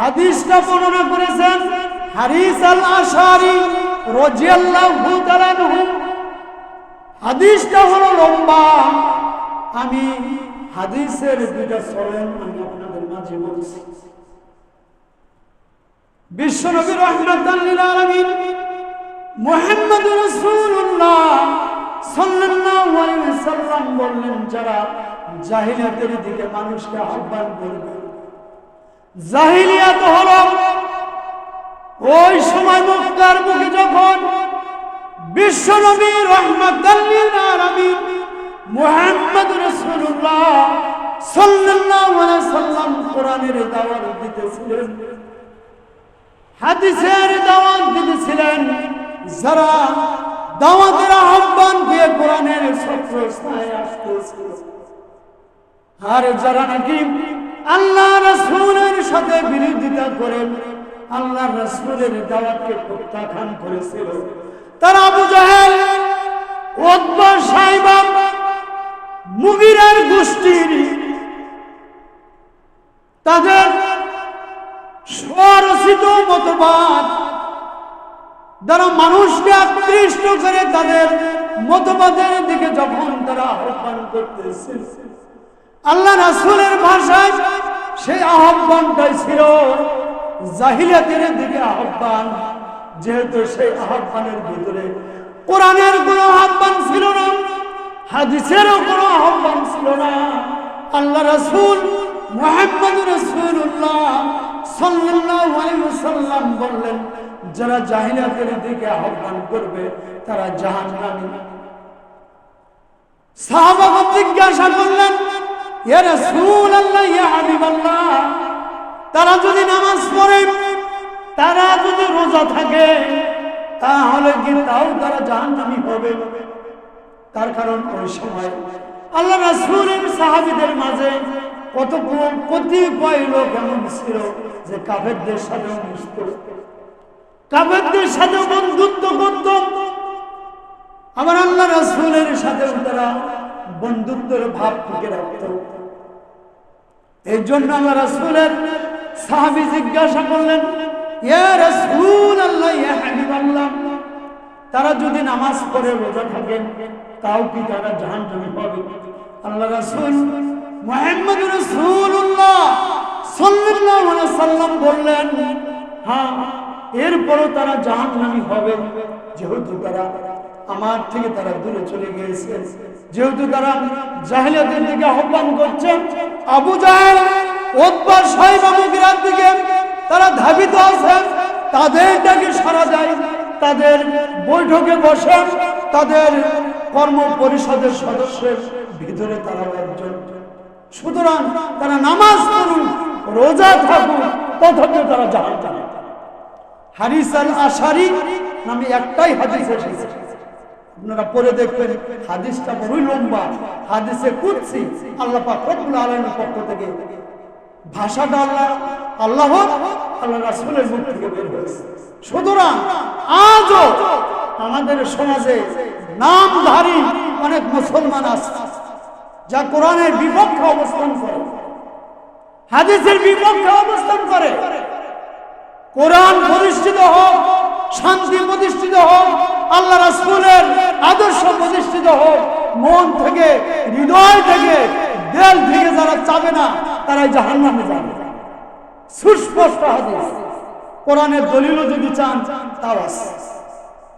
হাদিসটা বর্ণনা করেছেন হারিস আল আশারি রাদিয়াল্লাহু তাআলা হাদিসটা হলো লম্বা। আমি হাদিসের দুইটা আমি আপনাদের মাঝে বলছি। বিশ্বনবী রহমাতাল লিল আলামিন মুহাম্মদ রাসূলুল্লাহ সাল্লাল্লাহু আলাইহি ওয়াসাল্লাম বললেন, যারা জাহিলিয়াতের দিকে মানুষকে আহ্বান করবে জাহিলিয়াত হলো ওই সময় মক্কার মুখে যখন বিশ্বনবী রহমাতাল লিল আলামিন মুহাম্মদ রাসূলুল্লাহ সাল্লাল্লাহু আলাইহি সাল্লাম কোরআনের দাওয়াত দিতেছিলেন, হাদিসের দাওয়াত দিতেছিলেন, যারা দাওয়াতের আহ্বান দিয়ে কোরআনের ছত্রছায়ায় আসতেছিল। আর যারা নাকি আল্লাহ রাসূলের সাথে বিরোধিতা করে আল্লাহ রাসূলের দাওয়াতকে প্রত্যাখ্যান করেছিল, তারা আবু জাহেল উতবা সাইবা, মুগিরার গোষ্ঠীর তাদের স্বরচিত মতবাদ যারা মানুষকে আকৃষ্ট করে তাদের মতবাদের দিকে যখন তারা আহ্বান করতেছে আল্লাহ রাসূলের ভাষায় সেই আহ্বানটাই ছিল জাহিলিয়াতের দিকে আহ্বান, যেহেতু সেই আহ্বানের ভিতরে কোরআনের কোনো আহ্বান ছিল না, হাদিসেরও কোনো আহ্বান ছিল না। আল্লাহ রাসূল মুহাম্মদ রাসূলুল্লাহ সাল্লাল্লাহু আলাইহি ওয়াসাল্লাম বললেন, যারা জাহিলিয়াতের দিকে আহ্বান করবে, তারা জাহান্নামী। সাহাবাগণ জিজ্ঞাসা করলেন তারা যদি নামাজ পড়ে, তারা যদি রোজা থাকে, তাহলে কি তাও তারা জাহান্নামী হবে? তার কারণ ওই সময় আল্লাহ রাসূলের সাহাবীদের মাঝে কত কতিপয় লোক এমন ছিল যে কাফেরদের সাথে কাফেরদের সাথে বন্ধুত্ব করত। আবার আল্লাহ রাসূলের সাথে তারা বন্ধুত্বের ভাব টিকে রাখত এই জন্য আল্লাহ রাসূলের সাহাবী জিজ্ঞাসা করলেন তারা যদি নামাজ পড়ে রোজা থাকেন তাও কি তারা জাহান্নামে পাবে আল্লাহ রাসূল মুহাম্মদ আলাইহি সাল্লাম বললেন হ্যাঁ এরপরও তারা জাহান্নামী হবে। যেহেতু তারা আমার থেকে তারা দূরে চলে গিয়েছে, যেহেতু তারা জাহিলিয়াতের দিকে আহ্বান করছে, আবু জাহেল, উতবা, সাহেব মুগিরার দিকে তারা ধাবিত আছে, তাদেরটাকে সারা যায় তাদের বৈঠকে বসে, তাদের কর্ম পরিষদের সদস্যের ভিতরে তারা একজন। সুতরাং তারা নামাজ পড়ুন, রোজা থাকুন তথাপি তারা জাহান জানে হারিস আল আশারি নামে একটাই হাদিস এসেছে। আপনারা পড়ে দেখবেন, হাদিসটা বড়ই লম্বা। হাদিসে কুদসি, আল্লাহ পাক রব্বুল আলামিনের পক্ষ থেকে ভাষাটা আল্লাহ আল্লাহর আল্লাহ রাসূলের মুখ থেকে বের হয়েছে। সুতরাং আজও আমাদের সমাজে নামধারী অনেক মুসলমান আছে, যা কোরআনের বিপক্ষে অবস্থান করে, হাদিসের বিপক্ষে অবস্থান করে। কোরআন প্রতিষ্ঠিত হোক, শান্তি প্রতিষ্ঠিত হোক, আল্লাহ রাসুলের আদর্শ প্রতিষ্ঠিত হোক, মন থেকে, হৃদয় থেকে, দেল থেকে যারা চাবে না, তারাই জাহান্নামে যাবে। সুস্পষ্ট হাদিস। কোরআনের দলিল যদি চান, তাও আছে।